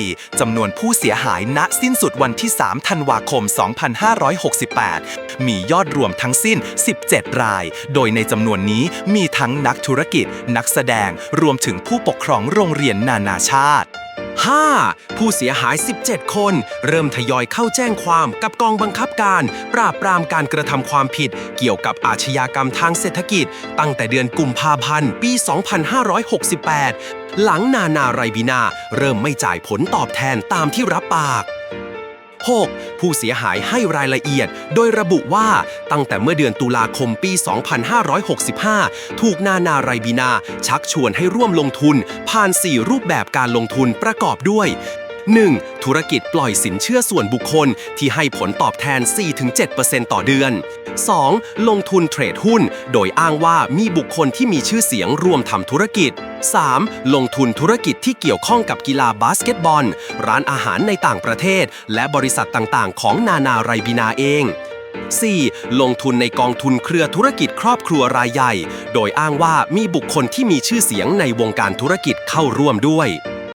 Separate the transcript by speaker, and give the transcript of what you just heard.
Speaker 1: 4. จำนวนผู้เสียหายณสิ้นสุดวันที่ 3 ธันวาคม 2568 มียอดรวมทั้งสิ้น 17 ราย โดยในจำนวนนี้มีทั้งนักธุรกิจ นักแสดง รวมถึงผู้ปกครองโรงเรียนนานาชาติ
Speaker 2: 5. ผู้เสียหาย 17 คน เริ่มทยอยเข้าแจ้งความกับกองบังคับการ ปราบปรามการกระทำความผิด เกี่ยวกับอาชญากรรมทางเศรษฐกิจ ตั้งแต่เดือนกุมภาพันธ์ปี 2568 หลังนานาไรบินา เริ่มไม่จ่ายผลตอบแทนตามที่รับปาก 6. ผู้เสียหายให้รายละเอียด โดยระบุว่าตั้งแต่เมื่อเดือนตุลาคมปี 2565 ถูกนานาไรบินา ชักชวนให้ร่วมลงทุน ผ่าน 4 รูปแบบการลงทุนประกอบด้วย 1. ธุรกิจปล่อยสินเชื่อส่วนบุคคลที่ให้ผลตอบแทน 4-7%ต่อเดือน 2. ลงทุนเทรดหุ้น โดยอ้างว่ามีบุคคลที่มีชื่อเสียงร่วมทำธุรกิจ 3. ลงทุนธุรกิจที่เกี่ยวข้องกับกีฬาบาสเกตบอล ร้านอาหารในต่างประเทศ และบริษัทต่างๆ ของนานาไรบินาเอง 4. ลงทุนในกองทุนเครือธุรกิจครอบครัวรายใหญ่ โดยอ้างว่ามีบุคคลที่มีชื่อเสียงในวงการธุรกิจเข้าร่วมด้วย